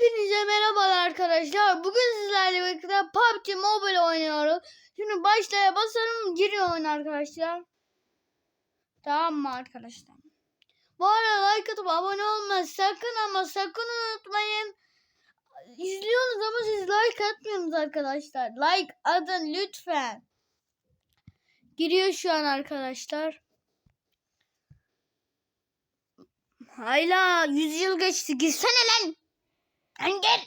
Hepinize merhabalar arkadaşlar. Bugün sizlerle birlikte PUBG Mobile oynuyoruz. Şimdi başlaya basarım giriyor oyun arkadaşlar. Tamam mı arkadaşlar? Bu arada like atıp abone olmayı sakın ama sakın unutmayın. İzliyorsunuz ama siz like atmıyorsunuz arkadaşlar. Like atın lütfen. Giriyor şu an arkadaşlar. Hayla 100 yıl geçti. Girsene. Lan gel.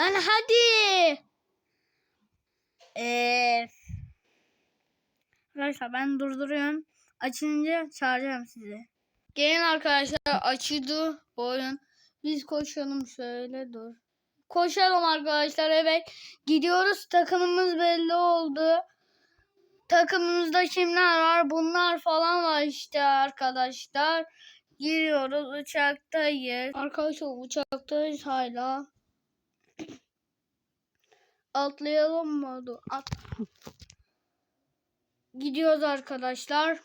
Lan hadi. Ee, arkadaşlar ben durduruyorum. Açınca çağıracağım sizi. Gelin arkadaşlar açıldı oyun. Biz koşalım şöyle dur. Koşalım arkadaşlar evet. Gidiyoruz takımımız belli oldu. Takımımızda kimler var? Bunlar falan var işte arkadaşlar. Giriyoruz uçaktayız. Arkadaşlar uçaktayız hala. Atlayalım mı? Dur, At. Gidiyoruz arkadaşlar.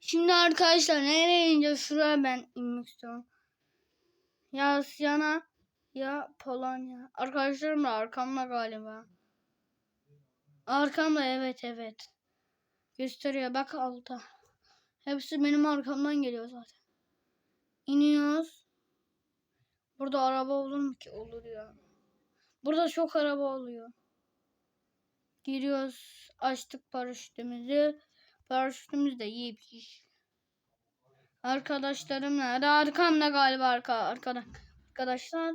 Şimdi arkadaşlar nereye ineceğiz? Şuraya ben inmek istiyorum. Ya Siyana ya Polonya. Arkadaşlarım da arkamda galiba. Arkamda evet evet. Gösteriyor bak alta. Hepsi benim arkamdan geliyor zaten. İniyoruz. Burada araba olur mu ki? Olur ya. Burada çok araba oluyor. Giriyoruz. Açtık paraşütümüzü. Paraşütümüz de yiyip yiyiş. Arkadaşlarım nerede? Arkamda galiba arka, arkada. Arkadaşlar.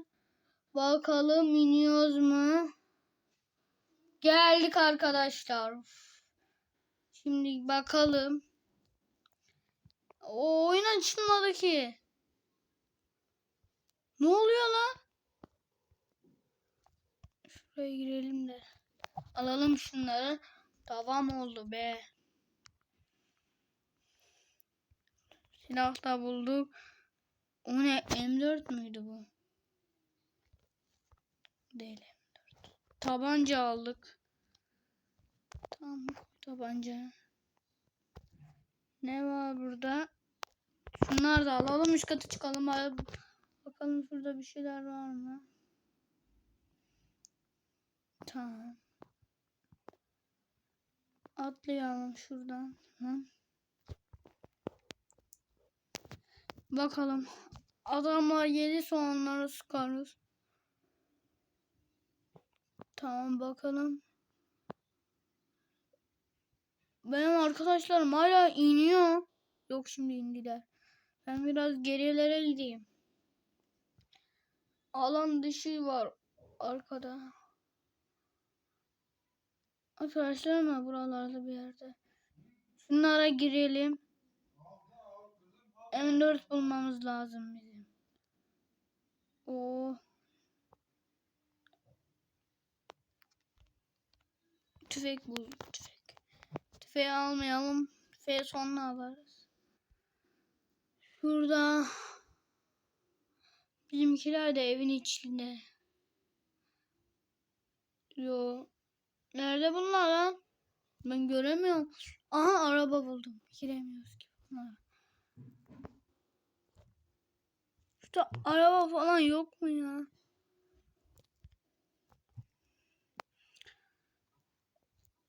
Bakalım iniyoruz mu? Geldik arkadaşlar. Şimdi bakalım. O oyun açılmadı ki. Ne oluyor lan? Şuraya girelim de. Alalım şunları. Tamam oldu be. Silah da bulduk. O ne? M4 müydü bu? Değil M4. Tabanca aldık. Tamam tabanca. Ne var burada? Şunlar da alalım üst katı çıkalım. Bakalım şurada bir şeyler var mı? Tamam. Atlayalım şuradan. Hı. Bakalım. Adamlar yedi soğanları sıkarız. Tamam bakalım. Benim arkadaşlarım hala iniyor. Yok şimdi indiler. Ben biraz gerilere gideyim. Alan dışı var arkada. Arkadaşlar mı buralarda bir yerde? Şunlara girelim. M4 bulmamız lazım bizim. Oo. Tüfek bul. Tüfek. Tüfeği almayalım. Tüfeği sonra alırız. Şurada bizimkiler de evin içinde. Yo. Nerede bunlar lan? Ben göremiyorum. Aha araba buldum. Giremiyoruz ki bunlara. Şurada araba falan yok mu ya?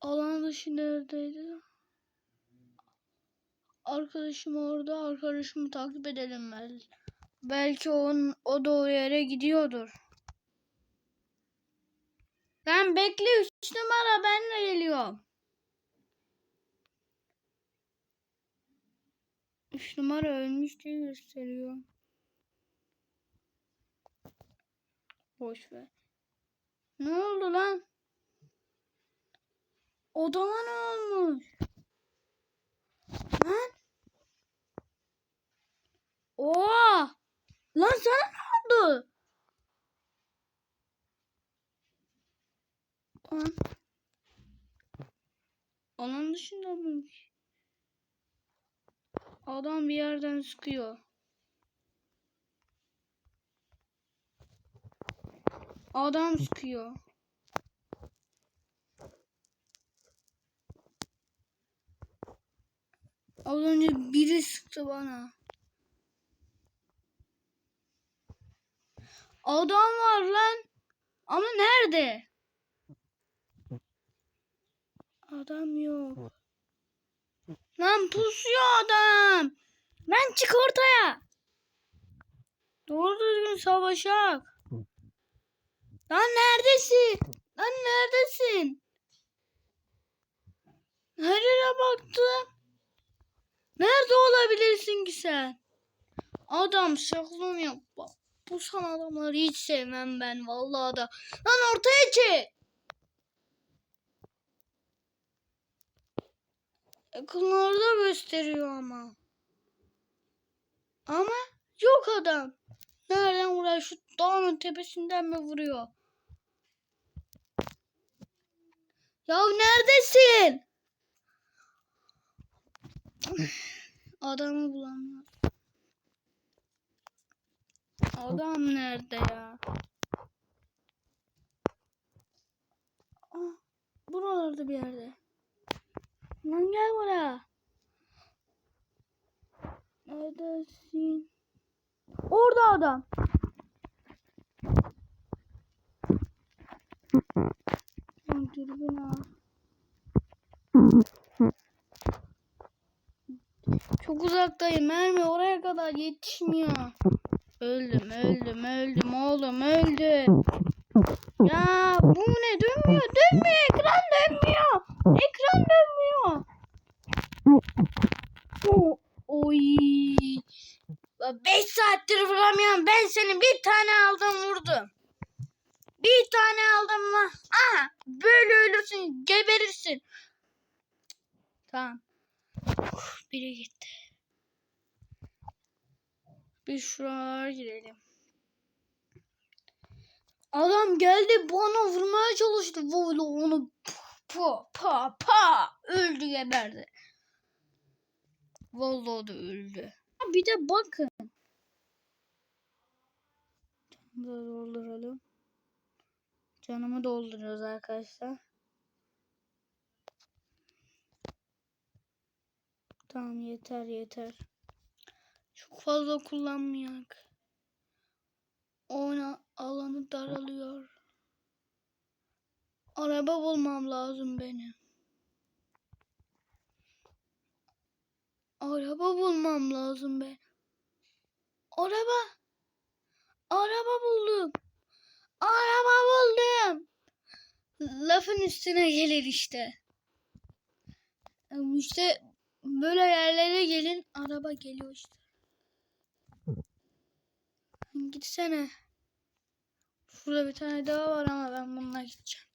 Alan dışı neredeydi? Arkadaşım orada. Arkadaşımı takip edelim bel. Belki onun, o o yere gidiyordur. Ben bekle 3 numara ben de geliyorum. 3 numara ölmüş diye gösteriyor. Boş ver. Ne oldu lan? Odama ne olmuş? Lan? Oha! Lan sana ne oldu? Lan. Alan dışında mıymış? Adam bir yerden sıkıyor. Adam sıkıyor. Az önce biri sıktı bana. Adam var lan. Ama nerede? Adam yok. Lan pusuyor adam. Lan çık ortaya. Doğru düzgün savaşak. Lan neredesin? Lan neredesin? Nereye baktın? Nerede olabilirsin ki sen? Adam saklanıyor. Bak bu san adamları hiç sevmem ben vallahi da. Lan ortaya çık. Yakınlarda gösteriyor ama. Ama yok adam. Nereden vuruyor? Şu dağın tepesinden mi vuruyor? Ya neredesin? Adamı bulamıyorum. Adam nerede ya? Aa, buralarda bir yerde. Lan gel buraya. Neredesin? Orada adam. Dürbün al. Çok uzaktayım. Mermi oraya kadar yetişmiyor. Öldüm, öldüm, öldüm oğlum, öldüm. Ya bu ne? Dönmüyor, dönmüyor. Ekran dönmüyor. Ekran dönmüyor. O- Oy. 5 saattir vuramıyorum. Ben seni bir tane aldım vurdum. Bir tane aldım mı? Aha böyle ölürsün geberirsin. Tamam. Uf, biri gitti. Şuralara girelim. Adam geldi bana vurmaya çalıştı. Böyle onu pa pa pa öldü geberdi. Vallahi da öldü. Bir de bakın. Canımı dolduralım. Canımı dolduruyoruz arkadaşlar. Tamam yeter yeter. Çok fazla kullanmayak. Oyna alanı daralıyor. Araba bulmam lazım benim. Araba bulmam lazım be. Araba. Araba buldum. Araba buldum. Lafın üstüne gelir işte. İşte böyle yerlere gelin araba geliyor işte. Gitsene. Şurada bir tane daha var ama ben bununla gideceğim.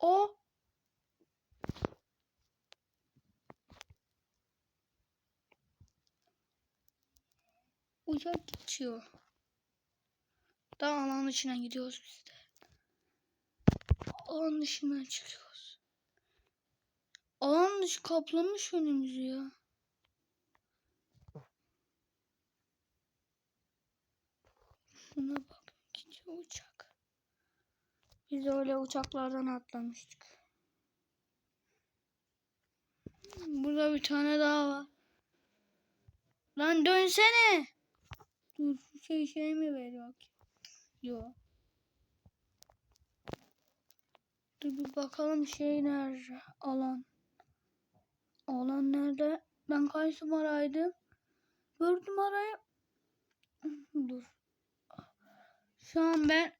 O uçak geçiyor. Daha alan dışına gidiyoruz biz de. Alan dışına çıkıyoruz. Alan dışı kaplamış önümüzü ya. Şuna bak. Gidiyor uçak. Biz öyle uçaklardan atlamıştık. Burada bir tane daha var. Lan dönsene. Dur şey şey mi veriyor ki? Yok. Dur bir bakalım şey nerede? Alan. Alan nerede? Ben kaç numaraydım? Dört numarayı. Dur. Şu an ben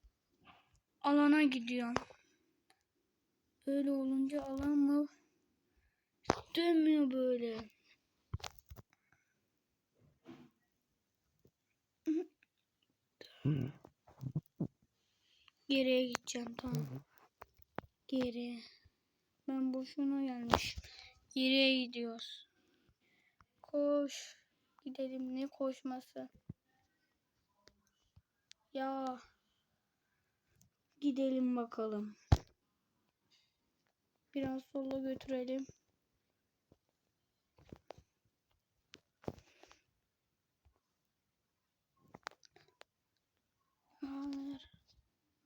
alana gidiyorum. Böyle olunca alan mı? Dönmüyor böyle. Geriye gideceğim tamam. Geri. Ben boşuna gelmişim. Geriye gidiyoruz. Koş. Gidelim ne koşması. Ya. Gidelim bakalım. Biraz sola götürelim.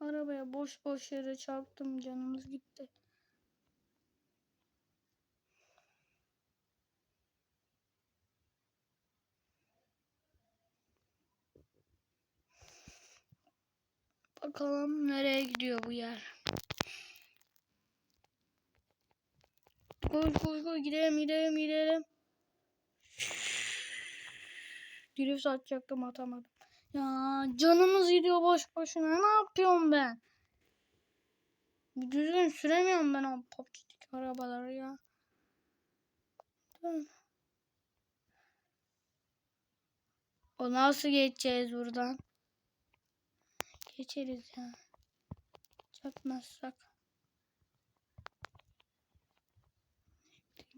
Arabaya boş boş yere çarptım canımız gitti. Bakalım nereye gidiyor bu yer. Koş koş koş gidelim gidelim gidelim. Drift atacaktım atamadım. Ya canımız gidiyor boş boşuna. Ne yapıyorum ben? Düzgün süremiyorum ben o popçik arabaları ya. O nasıl geçeceğiz buradan? Geçeriz ya. Çakmazsak.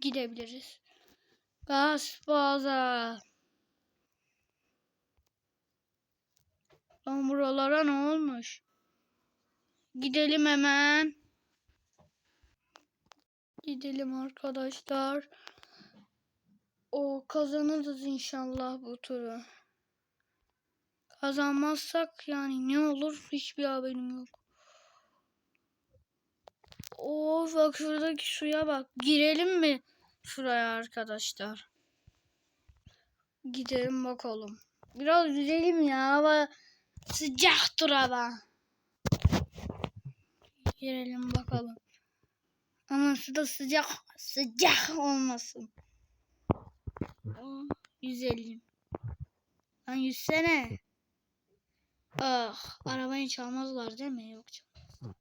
Gidebiliriz. Gaz baza. Lan buralara ne olmuş? Gidelim hemen. Gidelim arkadaşlar. O kazanırız inşallah bu turu. Kazanmazsak yani ne olur hiçbir haberim yok. Of bak şuradaki suya bak. Girelim mi şuraya arkadaşlar? Gidelim bakalım. Biraz yüzelim ya hava sıcaktır hava. Girelim bakalım. Ama suda sıcak sıcak olmasın. Yüzelim. Lan yüzsene. Ah, arabayı çalmazlar değil mi? Yok çalmaz.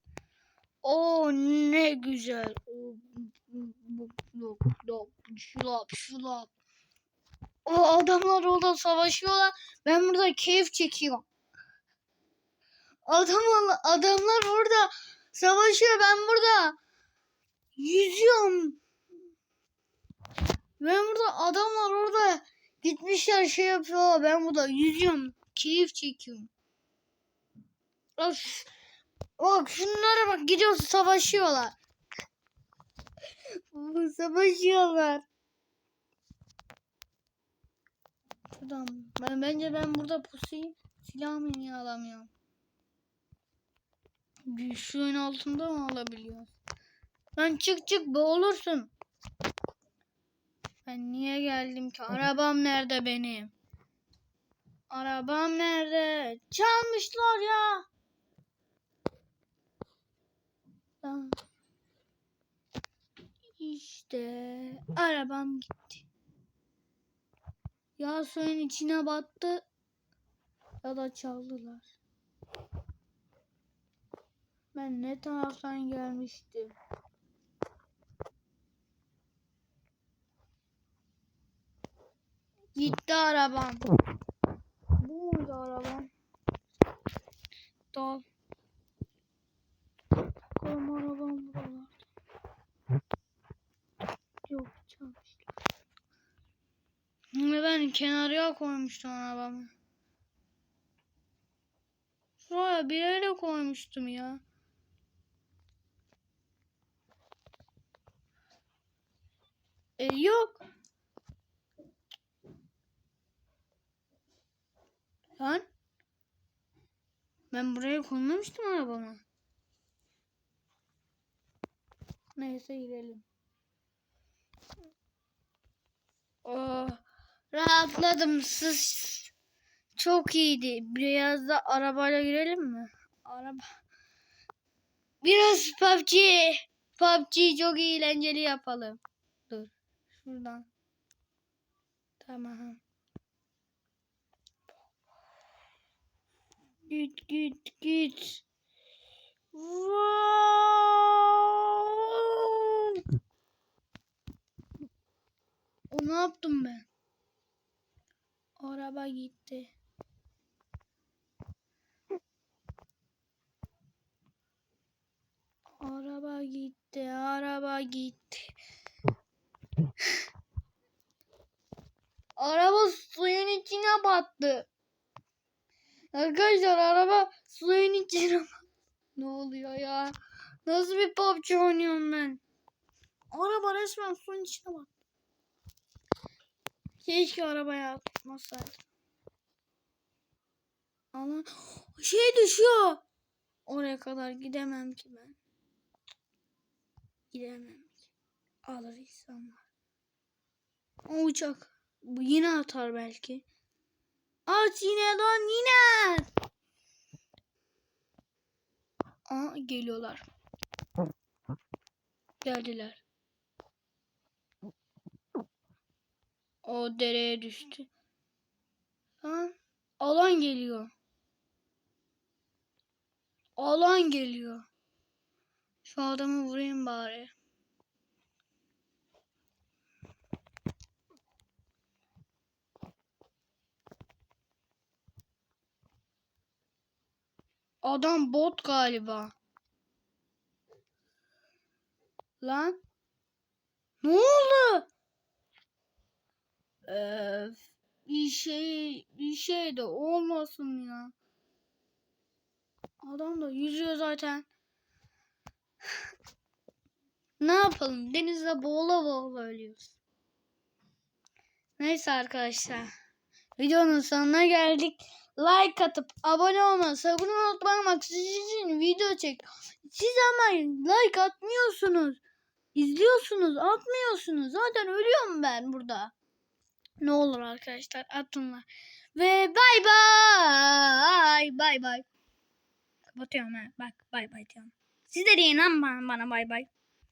Oo ne güzel. Şulap, şulap. O adamlar orada savaşıyorlar. Ben burada keyif çekiyorum. Adam, adamlar orada savaşıyor. Ben burada yüzüyorum. Ben burada adamlar orada gitmişler şey yapıyorlar. Ben burada yüzüyorum. Keyif çekiyorum. Of. Bak şunlara bak gidiyor savaşıyorlar. savaşıyorlar. Şuradan. Ben, bence ben burada pusayım. Silahımı niye alamıyorum? Bir altında mı alabiliyoruz? Lan çık çık boğulursun. Ben niye geldim ki? Arabam nerede benim? Arabam nerede? Çalmışlar ya. Tamam. İşte arabam gitti. Ya suyun içine battı ya da çaldılar. Ben ne taraftan gelmiştim? Gitti arabam. Bu muydu arabam? Dal. Bakalım arabam buralarda. Yok çalmışlar. Ben kenarıya koymuştum arabamı. Şuraya bir yere koymuştum ya. E yok. Lan. Ben buraya koymamıştım arabamı. Neyse gidelim. Oh, rahatladım. Siz çok iyiydi. Biraz da arabayla girelim mi? Araba. Biraz PUBG. PUBG çok eğlenceli yapalım. Dur. Şuradan. Tamam. Git git git. Wow. O ne yaptım ben? Araba gitti. Araba gitti, araba gitti. araba suyun içine battı. Arkadaşlar araba suyun içine battı. Ne oluyor ya? Nasıl bir PUBG oynuyorum ben? Araba resmen suyun içine battı. Keşke arabaya atmasaydım. Ama şey düşüyor. Oraya kadar gidemem ki ben. Gidemem ki. Alır insanlar. O uçak. Bu yine atar belki. At yine lan yine. at. Aa geliyorlar. Geldiler. O dereye düştü. Ha? Alan geliyor. Alan geliyor. Şu adamı vurayım bari. Adam bot galiba. Lan. Ne oldu? Öf, bir şey bir şey de olmasın ya. Adam da yüzüyor zaten. ne yapalım? Denizde boğula boğula ölüyoruz. Neyse arkadaşlar. Videonun sonuna geldik. Like atıp abone olmayı sakın unutmamak sizin için video çek. Siz ama like atmıyorsunuz. İzliyorsunuz, atmıyorsunuz. Zaten ölüyorum ben burada. Ne olur arkadaşlar atınlar. Ve bay bay. Bay bay. Kapatıyorum ha. Bak bay bay diyorum. Siz de deyin lan bana, bana bay bay.